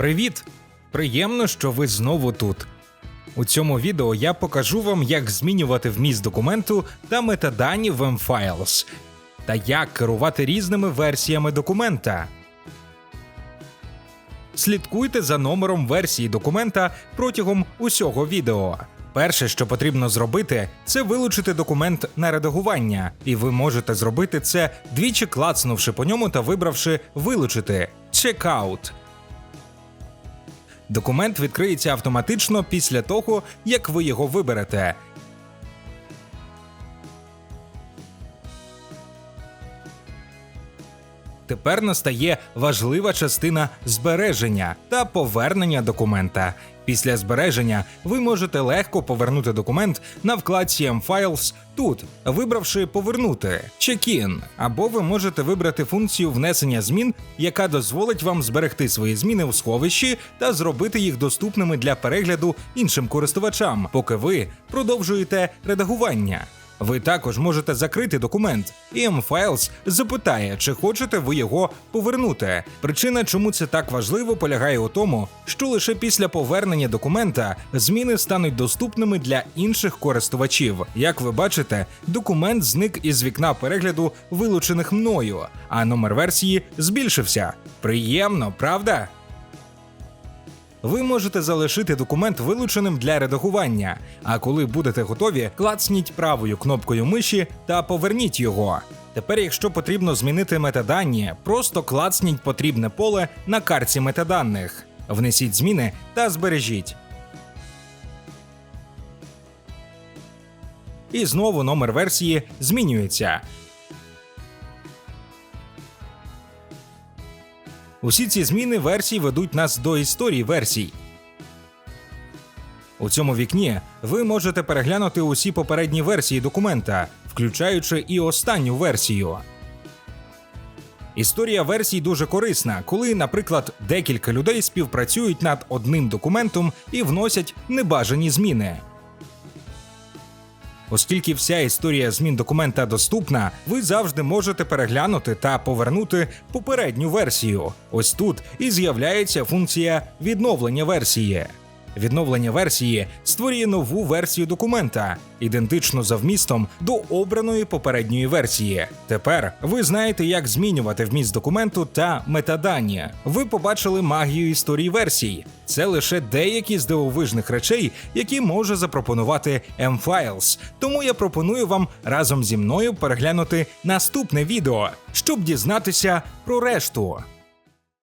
Привіт! Приємно, що ви знову тут. У цьому відео я покажу вам, як змінювати вміст документу та метадані в M-Files, та як керувати різними версіями документа. Слідкуйте за номером версії документа протягом усього відео. Перше, що потрібно зробити, це вилучити документ на редагування, і ви можете зробити це двічі клацнувши по ньому та вибравши вилучити Checkout. Документ відкриється автоматично після того, як ви його виберете. Тепер настає важлива частина збереження та повернення документа. Після збереження ви можете легко повернути документ на вкладці M-Files тут, вибравши Повернути Check-in, або ви можете вибрати функцію внесення змін, яка дозволить вам зберегти свої зміни у сховищі та зробити їх доступними для перегляду іншим користувачам, поки ви продовжуєте редагування. Ви також можете закрити документ, і M-Files запитає, чи хочете ви його повернути. Причина, чому це так важливо, полягає у тому, що лише після повернення документа зміни стануть доступними для інших користувачів. Як ви бачите, документ зник із вікна перегляду, вилучених мною, а номер версії збільшився. Приємно, правда? Ви можете залишити документ вилученим для редагування, а коли будете готові, клацніть правою кнопкою миші та поверніть його. Тепер, якщо потрібно змінити метадані, просто клацніть потрібне поле на карті метаданих, внесіть зміни та збережіть. І знову номер версії змінюється. Усі ці зміни версій ведуть нас до історії версій. У цьому вікні ви можете переглянути усі попередні версії документа, включаючи і останню версію. Історія версій дуже корисна, коли, наприклад, декілька людей співпрацюють над одним документом і вносять небажані зміни. Оскільки вся історія змін документа доступна, ви завжди можете переглянути та повернути попередню версію. Ось тут і з'являється функція відновлення версії. Відновлення версії створює нову версію документа, ідентичну за вмістом до обраної попередньої версії. Тепер ви знаєте, як змінювати вміст документу та метадані. Ви побачили магію історії версій. Це лише деякі з дивовижних речей, які може запропонувати M-Files. Тому я пропоную вам разом зі мною переглянути наступне відео, щоб дізнатися про решту.